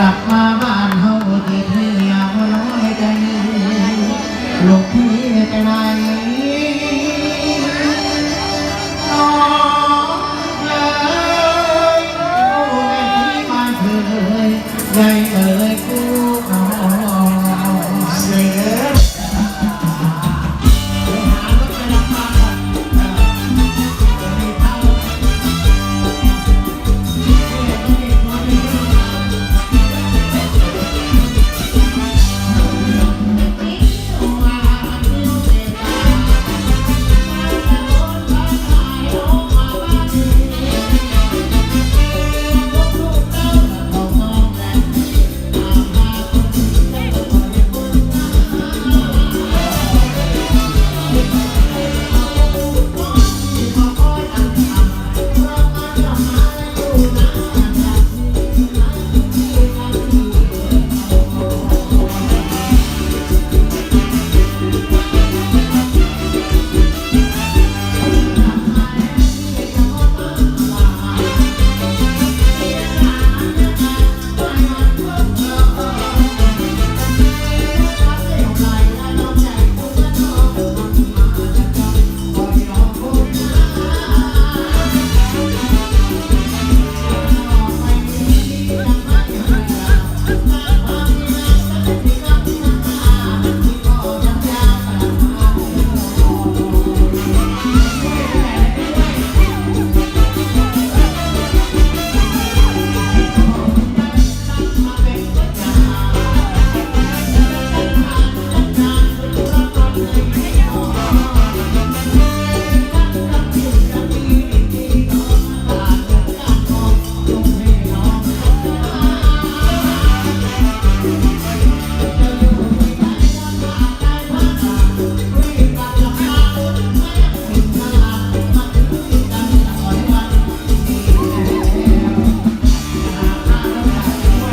ลับมาบ้านเฮาเกิดเฮียบ่น้อยใจลูกพี่จะไหน